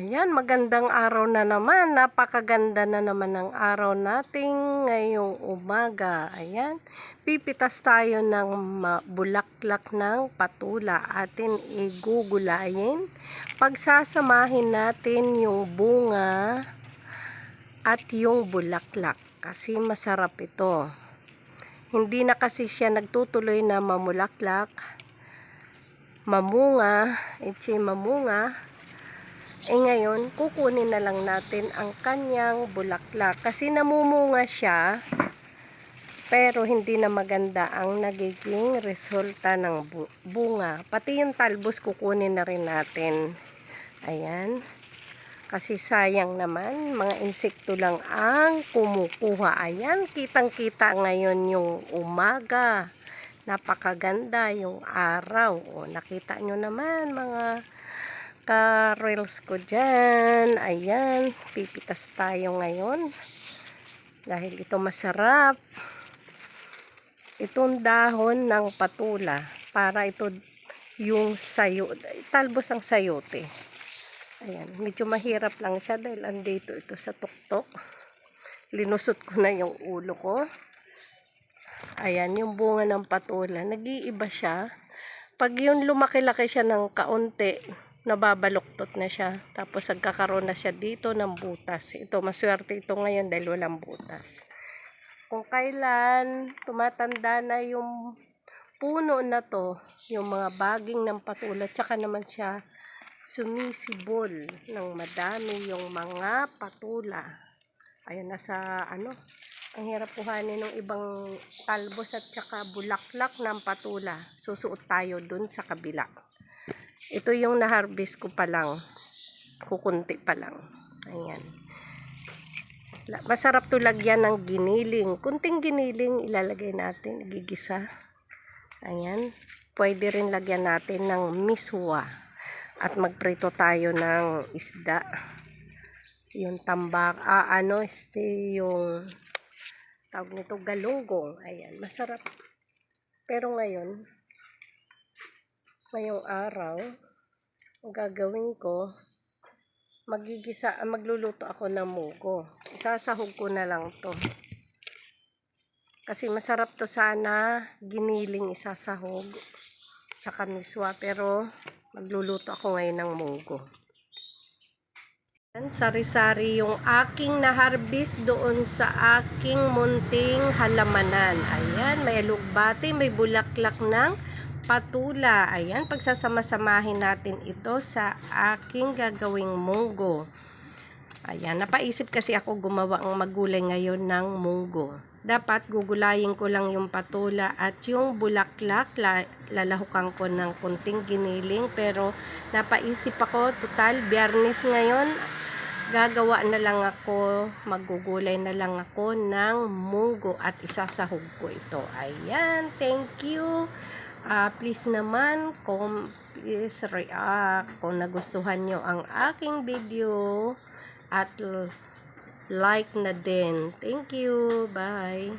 Ayan, magandang araw na naman. Napakaganda na naman ng araw nating ngayong umaga. Ayan, pipitas tayo ng bulaklak ng patula. Atin igugulayin. Pagsasamahin natin yung bunga at yung bulaklak. Kasi masarap ito. Hindi na kasi siya nagtutuloy na mamulaklak. Mamunga, itchy mamunga, eh ngayon, kukunin na lang natin ang kanyang bulaklak. Kasi namumunga siya, pero hindi na maganda ang nagiging resulta ng bu- bunga. Pati yung talbos kukunin na rin natin. Ayan. Kasi sayang naman, mga insekto lang ang kumukuha. Ayan, kitang-kita ngayon yung umaga. Napakaganda yung araw. O, nakita nyo naman mga ka-reels ko dyan. Ayan, pipitas tayo ngayon. Dahil ito masarap. Itong dahon ng patula. Para ito yung sayo. Talbos ang sayote. Ayan, medyo mahirap lang siya dahil andito ito sa tuktok. Linusot ko na yung ulo ko. Ayan, yung bunga ng patula. Nag-iiba siya. Pag yun lumaki-laki siya ng kaunti, nababaluktot na siya. Tapos nagkakaroon na siya dito ng butas. Ito, maswerte ito ngayon dahil walang butas. Kung kailan tumatanda na yung puno na to, yung mga baging ng patula, tsaka naman siya sumisibol ng madami yung mga patula. Ayan, nasa ano, ang hirap kuhanin ng ibang talbos at tsaka bulaklak ng patula. Susuot tayo dun sa kabila. Ito yung na-harvest ko pa lang. Kukunti pa lang. Ayan. Masarap to lagyan ng giniling. Kunting giniling ilalagay natin. Gigisa. Ayan. Pwede rin lagyan natin ng miswa. At magprito tayo ng isda. Yung tambak. Ah, ano, este, yung tawag nito galunggong. Ayan. Masarap. Pero ngayon, ngayong araw, ang gagawin ko, magigisa, magluluto ako ng mugo. Isasahog ko na lang to. Kasi masarap to sana, giniling isasahog, tsaka miswa, pero magluluto ako ngayon ng mugo. Sari-sari yung aking na-harvest doon sa aking munting halamanan. Ayan, may alugbati, may bulaklak ng patula. Ayan, pagsasama-samahin natin ito sa aking gagawing munggo. Ayan, napaisip kasi ako gumawa ang magulay ngayon ng munggo. Dapat gugulayin ko lang yung patula at yung bulaklak, la, lalahukan ko ng kunting giniling. Pero napaisip ako, total, biyernes ngayon, gagawa na lang ako, magugulay na lang ako ng munggo at isasahog ko ito. Ayan, thank you. Ah, please naman, kung please react kung nagustuhan nyo ang aking video at like na din. Thank you. Bye.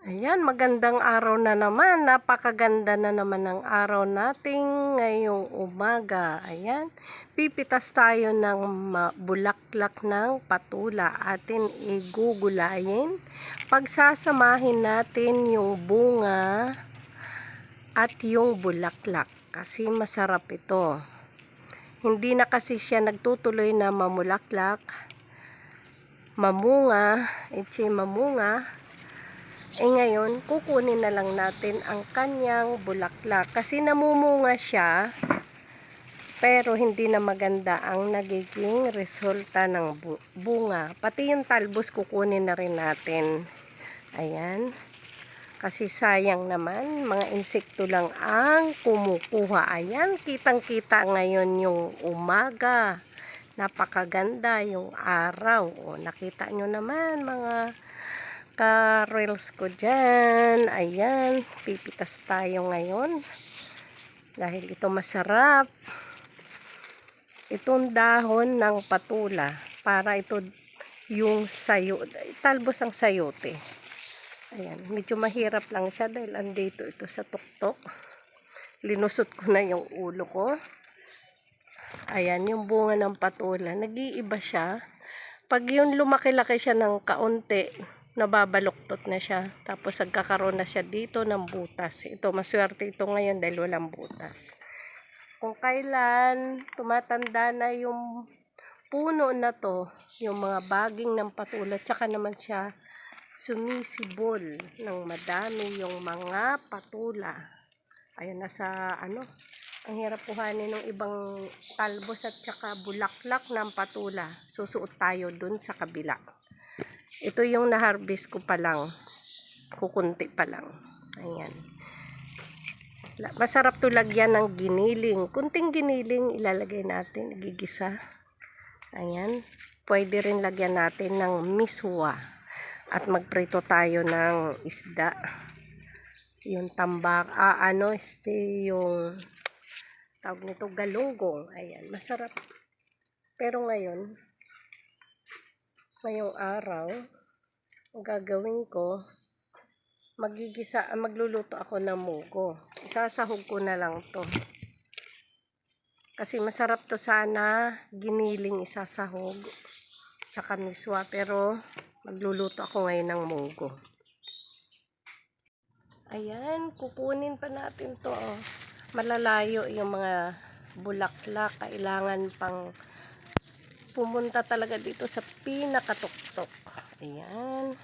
Ayan, magandang araw na naman. Napakaganda na naman ng araw nating ngayong umaga. Ayan, pipitas tayo ng bulaklak ng patula. Atin igugulayin. Pagsasamahin natin yung bunga at yung bulaklak. Kasi masarap ito. Hindi na kasi siya nagtutuloy na mamulaklak. Mamunga, itchy mamunga, eh ngayon, kukunin na lang natin ang kanyang bulaklak. Kasi namumunga siya, pero hindi na maganda ang nagiging resulta ng bu- bunga. Pati yung talbos kukunin na rin natin. Ayan. Kasi sayang naman, mga insekto lang ang kumukuha. Ayan, kitang-kita ngayon yung umaga. Napakaganda yung araw. O, nakita nyo naman mga ka-reels ko dyan. Ayan, pipitas tayo ngayon. Dahil ito masarap. Itong dahon ng patula. Para ito yung sayo. Talbos ang sayote. Ayan, medyo mahirap lang siya dahil andito ito sa tuktok. Linusot ko na yung ulo ko. Ayan, yung bunga ng patula. Nag-iiba siya. Pag yun lumaki-laki siya ng kaunti, nababaluktot na siya. Tapos nagkakaroon na siya dito ng butas. Ito, maswerte ito ngayon dahil walang butas. Kung kailan tumatanda na yung puno na to, yung mga baging ng patula, tsaka naman siya sumisibol ng madami yung mga patula. Ayan, nasa ano, ang hirap kuhanin ng ibang talbos at saka bulaklak ng patula. Susuot tayo dun sa kabila. Ito yung na-harvest ko pa lang. Kukunti pa lang. Ayan. Masarap to lagyan ng giniling. Kunting giniling ilalagay natin. Gigisa. Ayan. Pwede rin lagyan natin ng miswa. At magprito tayo ng isda. Yung tambak. Ah, ano, este, yung tawag nito galunggong. Ayan, masarap. Pero ngayon, ngayong araw, ang gagawin ko, magigisa, ah, magluluto ako ng mugo. Isasahog ko na lang to. Kasi masarap to sana, giniling isasahog. Tsaka miswa, pero magluluto ako ngayon ng mugo. Ayan, kukunin pa natin to. Oh. Malalayo yung mga bulaklak. Kailangan pang pumunta talaga dito sa pinakatuktok. Ayan.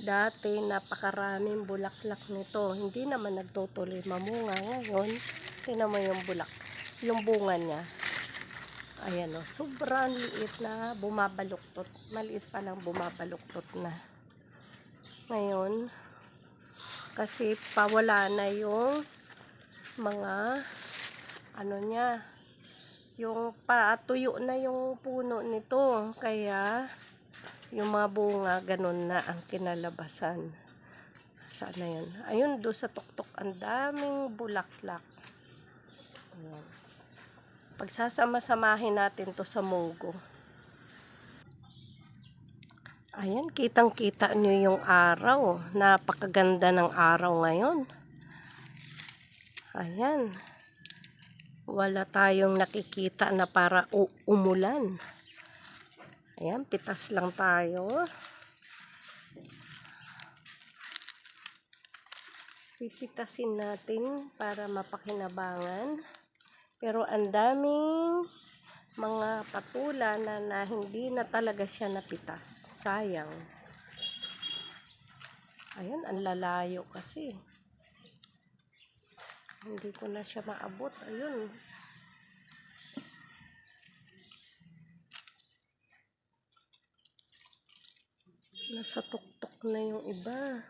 Dati, napakaraming bulaklak nito. Hindi naman nagtutuloy mamunga. Ngayon, tinan mo yung bulak. Yung bunga niya. Ayan o, sobrang liit na bumabaluktot. Maliit pa lang bumabaluktot na. Ngayon, kasi pawala na yung mga ano niya, yung patuyo na yung puno nito. Kaya, yung mga bunga, ganun na ang kinalabasan. Saan na yun? Ayun, do sa tuktok, ang daming bulaklak. Ayan. Pagsasama-samahin natin to sa munggo. Ayan, kitang-kita nyo yung araw. Napakaganda ng araw ngayon. Ayan. Wala tayong nakikita na para umulan. Ayan, pitas lang tayo. Pipitasin natin para mapakinabangan. Pero ang daming mga patula na, na hindi na talaga siya napitas. Sayang. Ayan, ang lalayo kasi. Hindi ko na siya maabot. Ayun. Nasa tuktok na yung iba.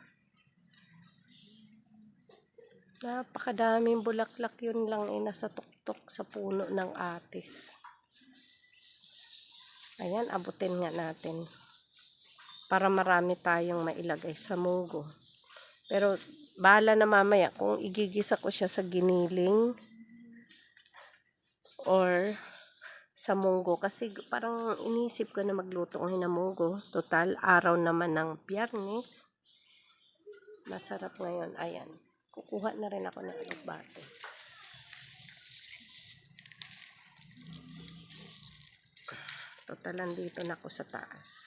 Napakadaming bulaklak yun lang ay nasa tuktok sa puno ng atis. Ayan, abutin nga natin. Para marami tayong mailagay sa munggo. Pero, bahala na mamaya kung igigisa ko siya sa giniling or sa munggo. Kasi parang inisip ko na magluto ng hinamunggo. Total, araw naman ng biyernes. Masarap ngayon. Ayan. Kukuha na rin ako ng alugbate. Total, dito na ako sa taas.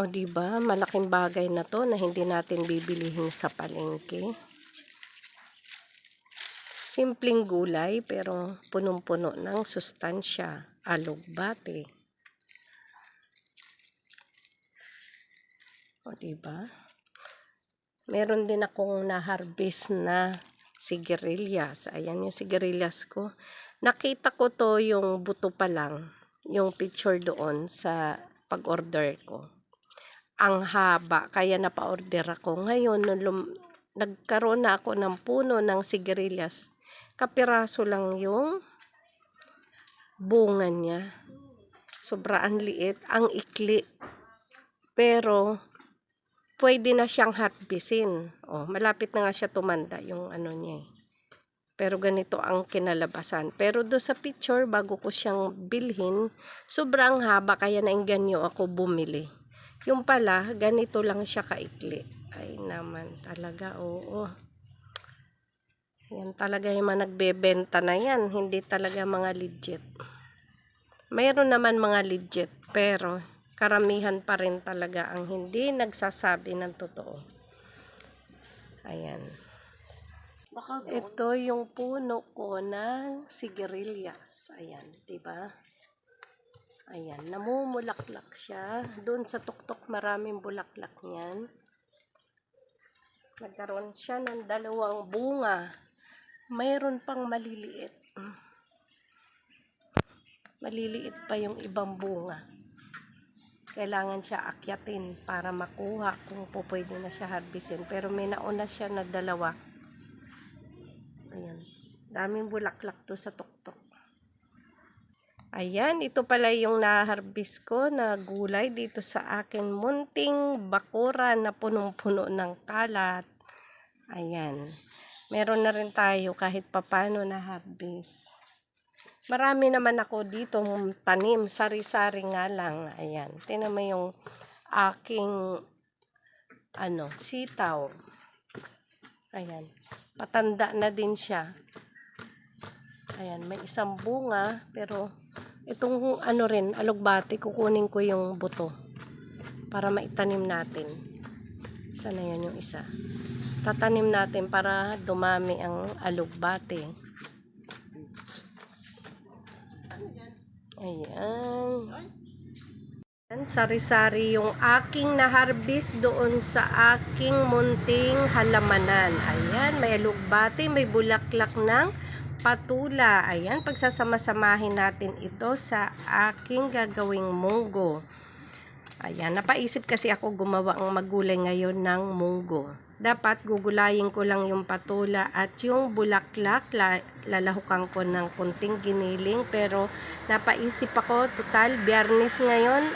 O, di ba? Malaking bagay na to na hindi natin bibilihin sa palengke. Simpleng gulay pero punong-puno ng sustansya. Alugbate. O, diba? Meron din akong na-harvest na sigarilyas. Ayan yung sigarilyas ko. Nakita ko to yung buto pa lang. Yung picture doon sa pag-order ko. Ang haba. Kaya napa-order ako. Ngayon, nung nagkaroon na ako ng puno ng sigarilyas, kapiraso lang yung bunga niya. Sobrang liit. Ang ikli. Pero, pwede na siyang harvestin. Oh, malapit na nga siya tumanda yung ano niya. eh. Pero ganito ang kinalabasan. Pero do sa picture, bago ko siyang bilhin, sobrang haba kaya nainganyo ako bumili. Yung pala, ganito lang siya kaikli. Ay naman, talaga, oo. Yan talaga yung mga nagbebenta na yan. Hindi talaga mga legit. Mayroon naman mga legit, pero karamihan pa rin talaga ang hindi nagsasabi ng totoo. Ayan. Ito yung puno ko ng sigarilyas. Ayan, 'di ba? Ayan, namumulaklak siya. Doon sa tuktok maraming bulaklak niyan. Nagkaroon siya ng dalawang bunga. Mayroon pang maliliit. Maliliit pa yung ibang bunga. Kailangan siya akyatin para makuha kung po pwede na siya harbisin. Pero may nauna siya na dalawa. Ayan. Daming bulaklak to sa tuktok. Ayan, ito pala yung naharbis ko na gulay dito sa akin munting bakura na punong-puno ng kalat. Ayan. Meron na rin tayo kahit papano na harvest. Marami naman ako dito tanim, sari-sari nga lang. Ayan. Tingnan mo yung aking ano, sitaw. Ayan. Patanda na din siya. Ayan, may isang bunga, pero itong ano rin, alugbati, kukunin ko yung buto para maitanim natin. Isa na yun yung isa. Tatanim natin para dumami ang alugbati. Ayan. Sari-sari yung aking na-harvest doon sa aking munting halamanan. Ayan, may alugbati, may bulaklak ng patula. Ayan, pagsasama-samahin natin ito sa aking gagawing munggo. Ayan, napaisip kasi ako gumawa ang magulay ngayon ng munggo. Dapat gugulayin ko lang yung patula at yung bulaklak, la, lalahukan ko ng kunting giniling. Pero napaisip ako, total, biyernes ngayon,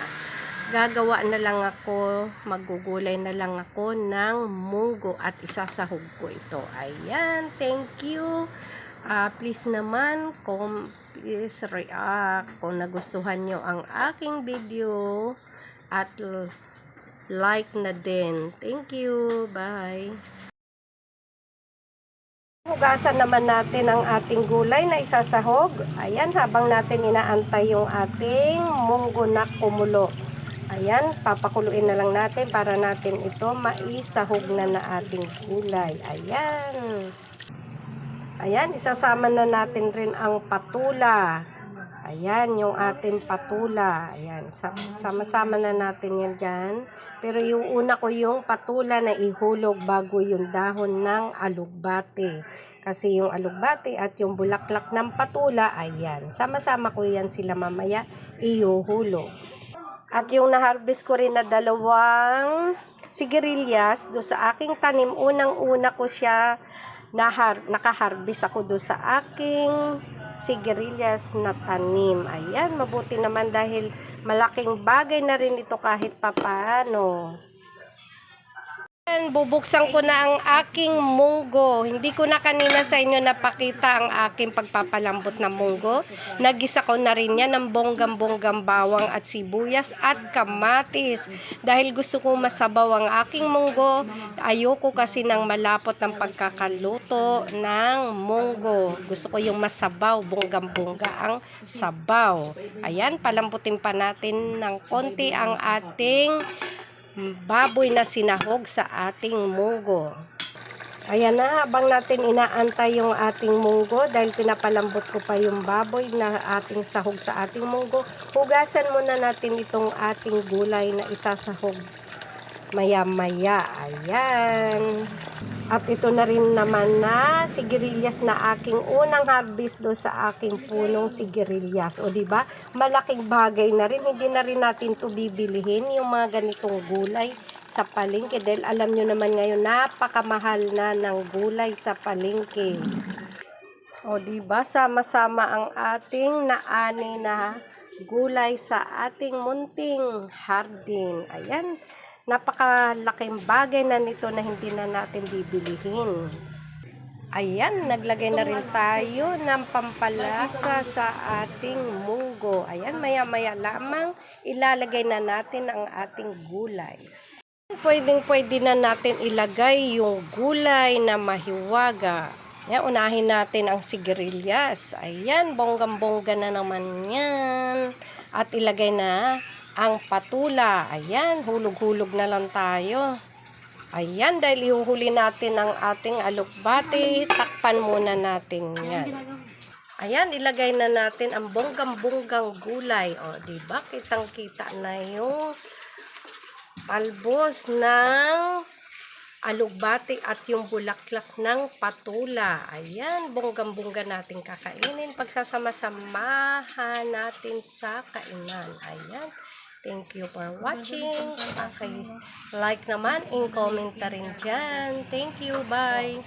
gagawa na lang ako, magugulay na lang ako ng munggo at isasahog ko ito. Ayan, thank you. Ah, please naman, kung please react kung nagustuhan nyo ang aking video at like na din. Thank you. Bye. Hugasan naman natin ang ating gulay na isasahog. Ayan, habang natin inaantay yung ating munggo na kumulo. Ayan, papakuluin na lang natin para natin ito maisahog na na ating gulay. Ayan. Ayan, isasama na natin rin ang patula. Ayan, yung ating patula. Ayan, sa- sama-sama na natin yan dyan. Pero yung una ko yung patula na ihulog bago yung dahon ng alugbate. Kasi yung alugbate at yung bulaklak ng patula, ayan. Sama-sama ko yan sila mamaya iuhulog. At yung na-harvest ko rin na dalawang sigarilyas do sa aking tanim, unang-una ko siya nahar nakaharvest ako do sa aking sigarilyas na tanim. Ayan, mabuti naman dahil malaking bagay na rin ito kahit papaano. Ayan, bubuksan ko na ang aking munggo. Hindi ko na kanina sa inyo napakita ang aking pagpapalambot ng munggo. Nagisa ko na rin yan ng bonggam-bonggam bawang at sibuyas at kamatis. Dahil gusto ko masabaw ang aking munggo, ayoko kasi ng malapot ng pagkakaluto ng munggo. Gusto ko yung masabaw, bonggam-bongga ang sabaw. Ayan, palambutin pa natin ng konti ang ating baboy na sinahog sa ating munggo. Ayan na, habang natin inaantay yung ating munggo dahil pinapalambot ko pa yung baboy na ating sahog sa ating munggo, hugasan muna natin itong ating gulay na isasahog maya-maya. Ayan. At ito na rin naman na sigarilyas na aking unang harvest do sa aking punong sigarilyas. O di ba? Malaking bagay na rin. Hindi na rin natin to bibilihin yung mga ganitong gulay sa palengke dahil alam nyo naman ngayon napakamahal na ng gulay sa palengke. O di ba sama-sama ang ating naani na gulay sa ating munting hardin. Ayan, napakalaking bagay na nito na hindi na natin bibilihin. Ayan, naglagay na rin tayo ng pampalasa sa ating munggo. Ayan, maya-maya lamang ilalagay na natin ang ating gulay. Pwedeng pwede na natin ilagay yung gulay na mahiwaga. Yan, unahin natin ang sigarilyas. Ayan, bonggang-bongga na naman yan. At ilagay na ang patula. Ayan, hulog-hulog na lang tayo. Ayan, dahil ihuhuli natin ang ating alukbati, takpan muna natin yan. Ayan, ilagay na natin ang bonggang-bonggang gulay. O, di ba? Kitang-kita na yung talbos ng alugbati at yung bulaklak ng patula. Ayan, bonggang-bongga natin kakainin. Pagsasama-samahan natin sa kainan. Ayan. Thank you for watching. Okay. Like naman, in comment na rin dyan. Thank you. Bye.